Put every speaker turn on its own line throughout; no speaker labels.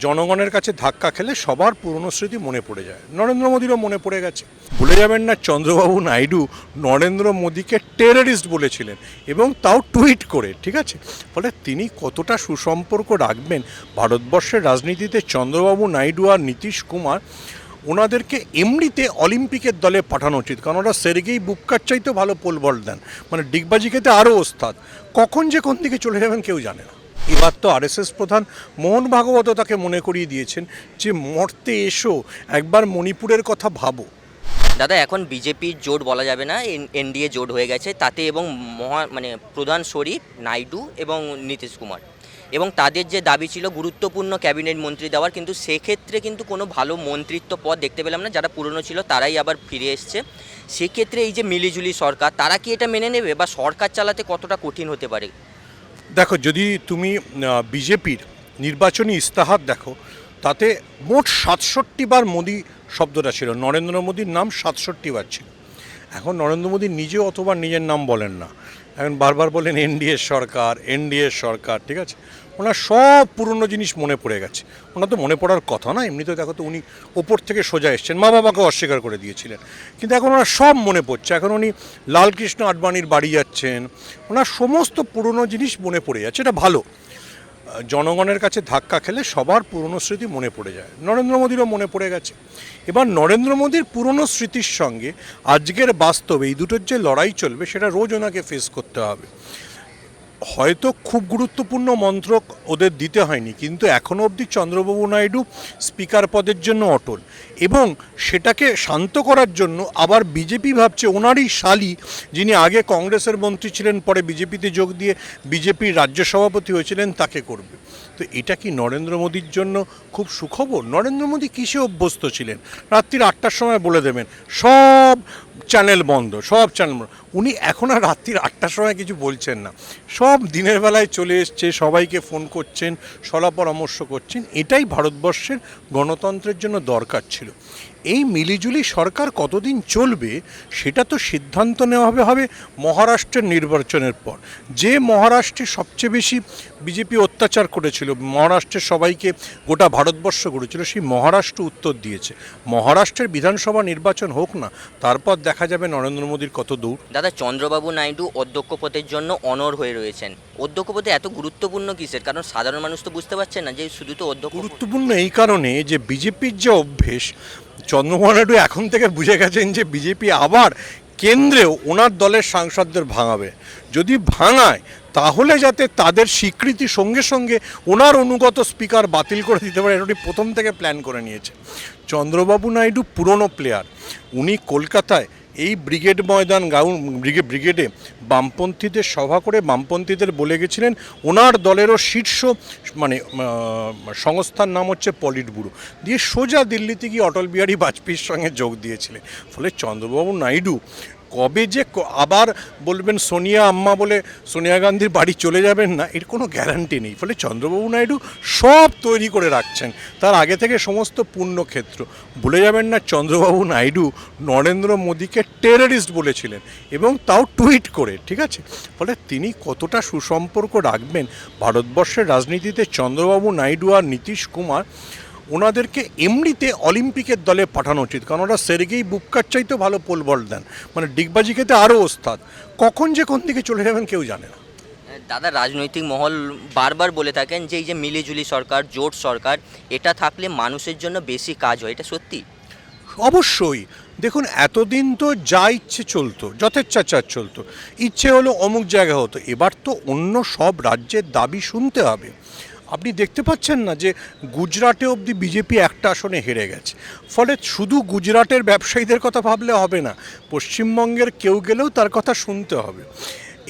জনগণের কাছে ধাক্কা খেলে সবার পুরনো স্মৃতি মনে পড়ে যায়। নরেন্দ্র মোদীরও মনে পড়ে গেছে। ভুলে যাবেন না চন্দ্রবাবু নাইডু নরেন্দ্র মোদীকে টেররিস্ট বলেছিলেন এবং তাও টুইট করে, ঠিক আছে? ফলে তিনি কতটা সুসম্পর্ক রাখবেন? ভারতবর্ষের রাজনীতিতে চন্দ্রবাবু নাইডু আর নীতিশ কুমার ওনাদেরকে এমনিতে অলিম্পিকের দলে পাঠানো উচিত, কারণ ওরা সেরগেই বুককার চাইতে ভালো পোল বল দেন। মানে ডিগবাজি খেতে আরও ওস্তাদ। কখন যে কোন দিকে চলে যাবেন কেউ জানে না। এবার তো আরএসএস প্রধান মোহন ভাগবত তাকে মনে করিয়ে দিয়েছেন যে মর্তে এসো, একবার মণিপুরের কথা ভাবো।
দাদা, এখন বিজেপির জোট বলা যাবে না এনডিএ জোট হয়ে গেছে, তাতে এবং মহা মানে প্রধান শরীফ, নাইডু এবং নীতিশ কুমার। এবং তাদের যে দাবি ছিল গুরুত্বপূর্ণ ক্যাবিনেট মন্ত্রী দেওয়ার, কিন্তু সেক্ষেত্রে কিন্তু কোনো ভালো মন্ত্রিত্ব পদ দেখতে পেলাম না, যারা পুরনো ছিল তারাই আবার ফিরে এসছে। সেক্ষেত্রে এই যে মিলিজুলি সরকার, তারা কি এটা মেনে নেবে বা সরকার চালাতে কতটা কঠিন হতে পারে?
দেখো, যদি তুমি বিজেপির নির্বাচনী ইস্তাহার দেখো, তাতে মোট সাতষট্টি বার মোদি শব্দটা ছিল। নরেন্দ্র মোদীর নাম সাতষট্টি বার ছিল। এখন নরেন্দ্র মোদী নিজেও অতবার নিজের নাম বলেন না। এখন বারবার বলেন এনডিএ সরকার এনডিএ সরকার, ঠিক আছে? ওনার সব পুরনো জিনিস মনে পড়ে গেছে। ওনার তো মনে পড়ার কথা না এমনিতে দেখো তো উনি ওপর থেকে সোজা এসছেন, মা বাবাকে অস্বীকার করে দিয়েছিলেন। কিন্তু এখন ওনার সব মনে পড়ছে, এখন উনি লালকৃষ্ণ আডবাণীর বাড়ি যাচ্ছেন। ওনার সমস্ত পুরনো জিনিস মনে পড়ে যাচ্ছে, এটা ভালো। জনগণের কাছে ধাক্কা খেলে সবার পুরনো স্মৃতি মনে পড়ে যায়। নরেন্দ্র মোদীরও মনে পড়ে গেছে। এবার নরেন্দ্র মোদীর পুরনো স্মৃতির সঙ্গে আজকের বাস্তবে এই দুটোর যে লড়াই চলবে, সেটা রোজ ওনাকে ফেস করতে হবে। হয়তো খুব গুরুত্বপূর্ণ মন্ত্রক ওদের দিতে হয়নি, কিন্তু এখনও অবধি চন্দ্রবাবু নাইডু স্পিকার পদের জন্য অটল এবং সেটাকে শান্ত করার জন্য আবার বিজেপি ভাবছে ওনারই শালি, যিনি আগে কংগ্রেসের মন্ত্রী ছিলেন, পরে বিজেপিতে যোগ দিয়ে বিজেপির রাজ্য সভাপতি হয়েছিলেন, তাকে করবে। তো এটা কি নরেন্দ্র মোদীর জন্য খুব সুখবর? নরেন্দ্র মোদী কিসে অভ্যস্ত ছিলেন? রাত্রির আটটার সময় বলে দেবেন, সব চ্যানেল বন্ধ, সব চ্যানেল বন্ধ। উনি এখন আর রাত্রির আটটার সময় কিছু বলছেন না। সব দিনের বেলায় চলে এসছে, সবাইকে ফোন করছেন, সলা পরামর্শ করছেন। এটাই ভারতবর্ষের গণতন্ত্রের জন্য দরকার ছিল। এই মিলিজুলি সরকার কতদিন চলবে, সেটা তো সিদ্ধান্ত নেওয়া হবে হবে মহারাষ্ট্রের নির্বাচনের পর। যে মহারাষ্ট্রে সবচেয়ে বেশি বিজেপি অত্যাচার করেছিল, মহারাষ্ট্রের সবাইকে গোটা ভারতবর্ষ করেছিল সেই মহারাষ্ট্র উত্তর দিয়েছে। মহারাষ্ট্রের বিধানসভা নির্বাচন হোক না, তারপর দেখা যাবে নরেন্দ্র মোদীর কত দূর?
দাদা চন্দ্রবাবু নাইডু অধ্যক্ষ পদের জন্য অনর হয়ে রয়েছেন। অধ্যক্ষ পদে এত গুরুত্বপূর্ণ কিসের? কারণ সাধারণ মানুষ তো বুঝতে পারছে না যে শুধু তো অধ্যক্ষ
গুরুত্বপূর্ণ এই কারণে যে বিজেপির যে অভ্যেস চন্দ্রবাবু নাইডু এখন থেকে বুঝে গেছেন যে বিজেপি আবার কেন্দ্রেও ওনার দলের সাংসদদের ভাঙাবে। যদি ভাঙায় তাহলে যাতে তাদের স্বীকৃতি সঙ্গে সঙ্গে ওনার অনুগত স্পিকার বাতিল করে দিতে পারে এটা প্রথম থেকে প্ল্যান করে নিয়েছে। চন্দ্রবাবু নাইডু পুরনো প্লেয়ার উনি কলকাতায় এই ব্রিগেড ময়দান গাউন ব্রিগেড বামপন্থীদের সভা করে বামপন্থীদের বলে গেছিলেন, ওনার দলেরও শীর্ষ মানে সংস্থার নাম হচ্ছে পলিট ব্যুরো দিয়ে সোজা দিল্লিতে গিয়ে অটল বিহারী বাজপেয়ীর সঙ্গে যোগ দিয়েছিলেন। ফলে চন্দ্রবাবু নাইডু কবে যে আবার বলবেন সোনিয়া আম্মা বলে সোনিয়া গান্ধীর বাড়ি চলে যাবেন না, এর কোনো গ্যারান্টি নেই। ফলে চন্দ্রবাবু নাইডু সব তৈরি করে রাখছেন, তার আগে থেকে সমস্ত পুণ্যক্ষেত্র। ভুলে যাবেন না, চন্দ্রবাবু নাইডু নরেন্দ্র মোদীকে টেররিস্ট বলেছিলেন এবং তাও টুইট করে, ঠিক আছে? ফলে তিনি কতটা সুসম্পর্ক রাখবেন? ভারতবর্ষের রাজনীতিতে চন্দ্রবাবু নাইডু আর নীতিশ কুমার ওনাদেরকে এমনিতে অলিম্পিকের দলে পাঠানো উচিত। কারণ ওরা সেরগেই বুককার চাইতে ভালো পোল বল দেন। মানে ডিগবাজি খেতে আরও ওস্তাদ। কখন যে কোন দিকে চলে যাবেন কেউ জানে না।
দাদা রাজনৈতিক মহল বারবার বলে থাকেন যে এই যে মিলিজুলি সরকার জোট সরকার এটা থাকলে মানুষের জন্য বেশি কাজ হয়। এটা সত্যি?
অবশ্যই। দেখুন এতদিন তো যা ইচ্ছে চলতো যথেচ্ছাচার চলতো। ইচ্ছে হলো অমুক জায়গা হতো। এবার তো অন্য সব রাজ্যের দাবি শুনতে হবে। আপনি দেখতে পাচ্ছেন না যে গুজরাটে অবধি বিজেপি একটা আসনে হেরে গেছে। ফলে শুধু গুজরাটের ব্যবসায়ীদের কথা ভাবলে হবে না, পশ্চিমবঙ্গের কেউ গেলেও তার কথা শুনতে হবে।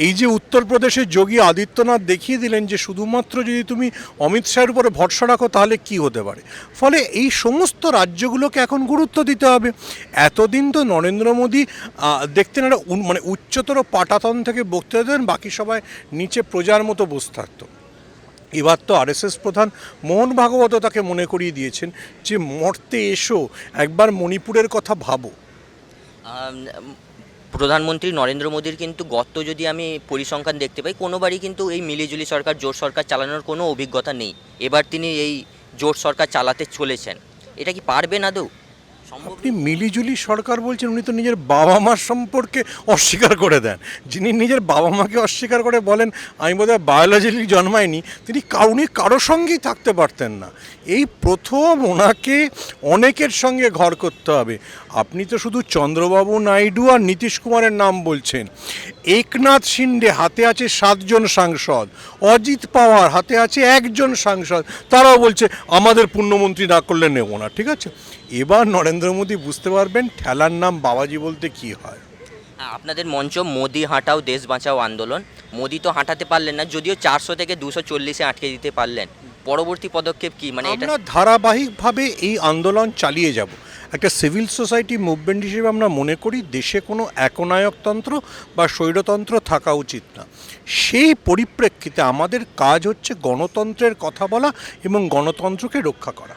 এই যে উত্তরপ্রদেশের যোগী আদিত্যনাথ দেখিয়ে দিলেন যে শুধুমাত্র যদি তুমি অমিত শাহের উপরে ভরসা রাখো তাহলে কি হতে পারে? ফলে এই সমস্ত রাজ্যগুলোকে এখন গুরুত্ব দিতে হবে। এতদিন তো নরেন্দ্র মোদী দেখতেন একটা মানে উচ্চতর পাটাতন থেকে বক্তৃতা দেন, বাকি সবাই নিচে প্রজার মতো বসে থাকতো। এবার তো আরএসএস প্রধান মোহন ভাগবত তাকে মনে করিয়ে দিয়েছেন যে মর্তে এসো, একবার মণিপুরের কথা ভাবো।
প্রধানমন্ত্রী নরেন্দ্র মোদীর কিন্তু গত যদি আমি পরিসংখ্যান দেখতে পাই, কোনোবারই কিন্তু এই মিলিজুলি সরকার, জোট সরকার চালানোর কোনো অভিজ্ঞতা নেই। এবার তিনি এই জোট সরকার চালাতে চলেছেন। এটা কি পারবে না সম্ভব
আপনি মিলিজুলি সরকার বলছেন উনি তো নিজের বাবা মার সম্পর্কে অস্বীকার করে দেন। যিনি নিজের বাবা মাকে অস্বীকার করে বলেন আমি বোধহয় বায়োলজিক্যালি জন্মায়নি তিনি কাউনি কারও সঙ্গেই থাকতে পারতেন না। এই প্রথম ওনাকে অনেকের সঙ্গে ঘর করতে হবে। আপনি তো শুধু চন্দ্রবাবু নাইডু আর নীতিশ কুমারের নাম বলছেন। একনাথ শিন্ডে হাতে আছে সাতজন সাংসদ। অজিত পাওয়ার হাতে আছে একজন সাংসদ। তারাও বলছে আমাদের পূর্ণমন্ত্রী না করলে নেব না। ঠিক আছে? এবার নরেন্দ্র মোদী বুঝতে পারবেন ঠেলার নাম বাবাজি বলতে কি হয়।
হ্যাঁ, আপনাদের মঞ্চ মোদি হাঁটাও দেশ বাঁচাও আন্দোলন। মোদি তো হাঁটাতে পারলেন না যদিও চারশো থেকে দুশো চল্লিশে আটকে দিতে পারলেন। পরবর্তী পদক্ষেপ কি? মানে এটা
আমরা ধারাবাহিকভাবে এই আন্দোলন চালিয়ে যাব। একটা সিভিল সোসাইটি মুভমেন্ট হিসেবে আমরা মনে করি দেশে কোনো একনায়কতন্ত্র বা স্বৈরতন্ত্র থাকা উচিত না। সেই পরিপ্রেক্ষিতে আমাদের কাজ হচ্ছে গণতন্ত্রের কথা বলা এবং গণতন্ত্রকে রক্ষা করা।